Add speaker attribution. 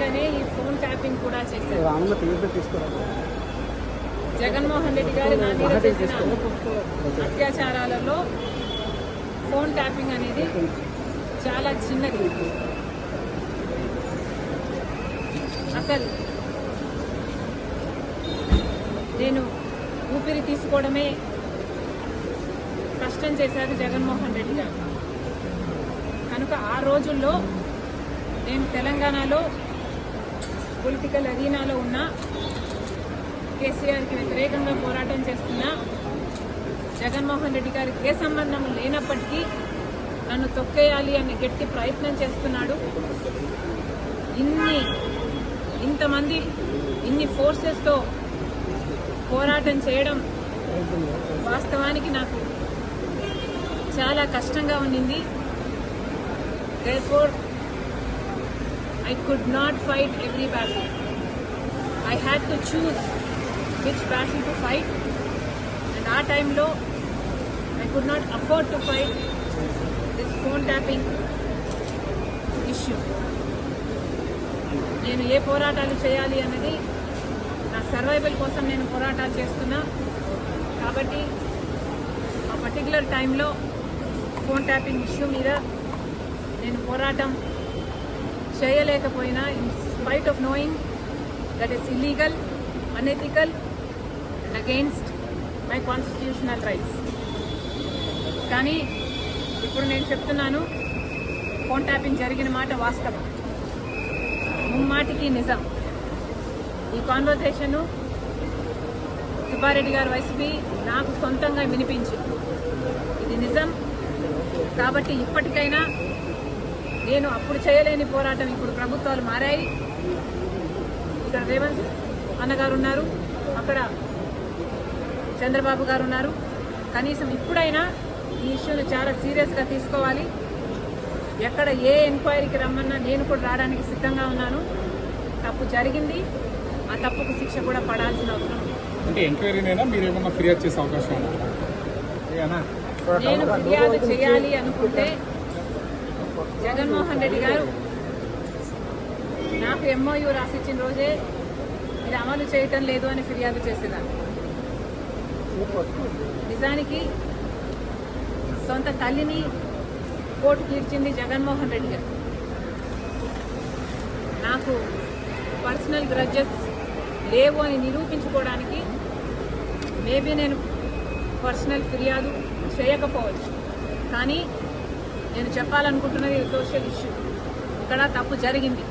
Speaker 1: భాగంగానే ఈ phone tapping కూడా చేశారు. జగన్మోహన్ రెడ్డి గారు నా మీద చేసిన అత్యాచారాలలో ఫోన్ ట్యాపింగ్ అనేది చాలా చిన్నది. అసలు నేను ఊపిరి తీసుకోవడమే కష్టం చేశారు జగన్మోహన్ రెడ్డి గారు. కనుక ఆ రోజుల్లో నేను తెలంగాణలో పొలిటికల్ అరీనాలో ఉన్న కేసీఆర్కి వ్యతిరేకంగా పోరాటం చేస్తున్న జగన్మోహన్ రెడ్డి గారికి ఏ సంబంధం లేనప్పటికీ నన్ను తొక్కేయాలి అనే గట్టి ప్రయత్నం చేస్తున్నాడు. ఇన్ని ఇంతమంది ఇన్ని ఫోర్సెస్తో పోరాటం చేయడం వాస్తవానికి నాకు చాలా కష్టంగా ఉండింది therefore I could not fight every battle. I had to choose which battle to fight and ఆ టైంలో I could not afford to fight this phone tapping issue. నేను ఏ పోరాటాలు చేయాలి అన్నది నా సర్వైవల్ కోసం నేను పోరాటాలు చేస్తున్నా కాబట్టి ఆ పర్టికులర్ టైంలో ఫోన్ ట్యాపింగ్ ఇష్యూ మీద నేను పోరాటం చేయలేకపోయినా in spite of knowing that is illegal unethical and against my constitutional rights కానీ ఇప్పుడు నేను చెప్తున్నాను ఫోన్ ట్యాపింగ్ జరిగిన మాట వాస్తవం. ముమ్మాటికి నిజం. ఈ కాన్వర్సేషను సుబ్బారెడ్డి గారు వైసీపీ నాకు సొంతంగా వినిపించింది. ఇది నిజం. కాబట్టి ఇప్పటికైనా నేను అప్పుడు చేయలేని పోరాటం ఇప్పుడు ప్రభుత్వాలు మారాయి. ఇక్కడ రేవంత్ అన్నగారు ఉన్నారు. అక్కడ చంద్రబాబు గారు ఉన్నారు. కనీసం ఇప్పుడైనా ఈ ఇష్యూని చాలా సీరియస్గా తీసుకోవాలి. ఎక్కడ ఏ ఎంక్వైరీకి రమ్మన్నా నేను కూడా రావడానికి సిద్ధంగా ఉన్నాను. తప్పు జరిగింది. ఆ తప్పుకు శిక్ష కూడా పడాల్సిన అవసరం ఉంది.
Speaker 2: అంటే ఎంక్వైరీనైనా మీరు ఏమన్నా ఫిర్యాదు చేసే అవకాశం ఉందా?
Speaker 1: నేను ఫిర్యాదు చేయాలి అనుకుంటే జగన్మోహన్ రెడ్డి గారు. నాకు ఎంఓయూ రాసిచ్చిన రోజే ఇది అమలు చేయటం లేదు అని ఫిర్యాదు చేసేదాన్ని. నిజానికి సొంత తల్లిని కోర్టు తీర్చింది జగన్మోహన్ రెడ్డి గారు. నాకు పర్సనల్ గ్రడ్జెస్ లేవు అని నిరూపించుకోవడానికి మేబీ నేను పర్సనల్ ఫిర్యాదు చేయకపోవచ్చు. కానీ నేను చెప్పాలనుకుంటున్నది సోషల్ ఇష్యూ ఇక్కడ తప్పు జరిగింది.